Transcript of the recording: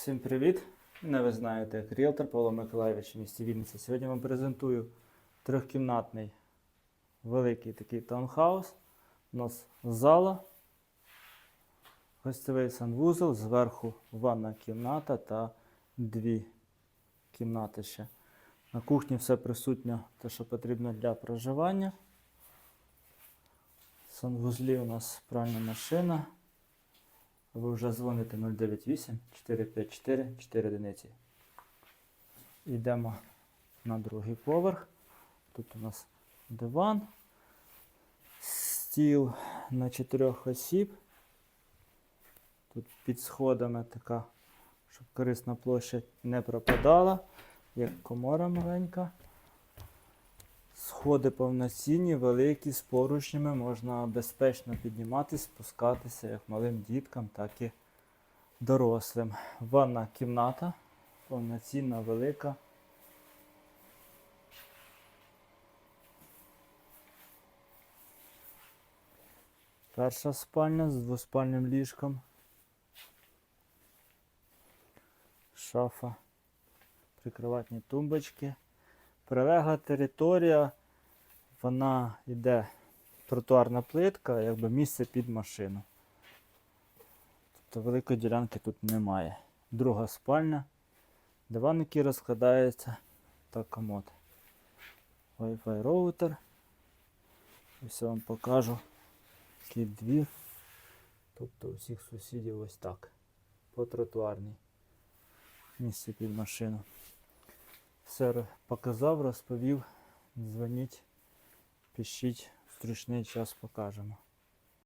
Всім привіт! Мене ви знаєте як ріелтор Павло Миколаївич в місті Вінниця. Сьогодні вам презентую трьохкімнатний великий такий таунхаус. У нас зала, гостьовий санвузол, зверху ванна кімната та дві кімнати ще. На кухні все присутньо, те, що потрібно для проживання. В санвузлі у нас пральна машина. Ви вже дзвоните 098 454 4 одиниці. Йдемо на другий поверх. Тут у нас диван, стіл на чотирьох осіб. Тут під сходами така, щоб корисна площа не пропадала, як комора маленька. Сходи повноцінні, великі, з поручнями, можна безпечно підніматися, спускатися як малим діткам, так і дорослим. Ванна кімната, повноцінна, велика. Перша спальня з двоспальним ліжком. Шафа, прикроватні тумбочки. Прилегла територія, вона йде тротуарна плитка, якби місце під машину. Тобто великої ділянки тут немає. Друга спальня, диван, який розкладається, та комод. Wi-Fi роутер. Ось я вам покажу який двір. Тобто у всіх сусідів ось так. По тротуарній. Місце під машину. Все показав, розповів. Дзвоніть, пишіть, зручний час покажемо.